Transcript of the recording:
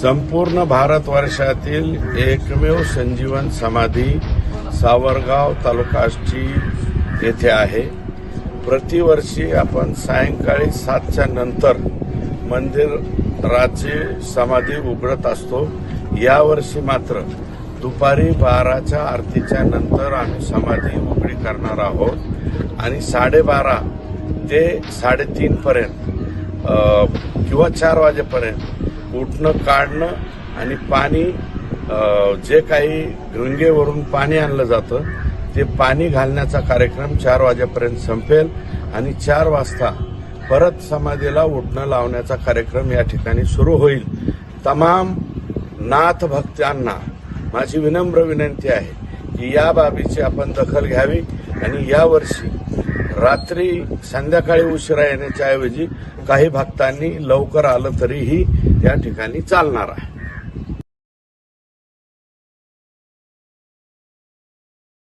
संपूर्ण भारतवर्षातील एकमेव संजीवन समाधी सावरगाव तालुका येथे आहे. प्रतिवर्षी आपण सायंकाळी सातच्या नंतर मंदिराची समाधी उघडत असतो. यावर्षी मात्र दुपारी बाराच्या आरतीच्या नंतर आम्ही समाधी उघडी करणार आहोत. आणि साडेबारा ते साडेतीनपर्यंत किंवा चार वाजेपर्यंत उठणं काढणं आणि पाणी जे काही गंगेवरून पाणी आणलं जातं ते पाणी घालण्याचा कार्यक्रम चार वाजेपर्यंत संपेल आणि चार वाजता परत समाधीला उठणं लावण्याचा कार्यक्रम या ठिकाणी सुरू होईल. तमाम नाथ भक्तांना माझी विनम्र विनंती आहे की या बाबीची आपण दखल घ्यावी. आणि यावर्षी रात्री संध्याकाळी उशिरा येण्याच्या ऐवजी काही भक्तांनी लवकर आलं तरीही या ठिकाणी चालणार आहे.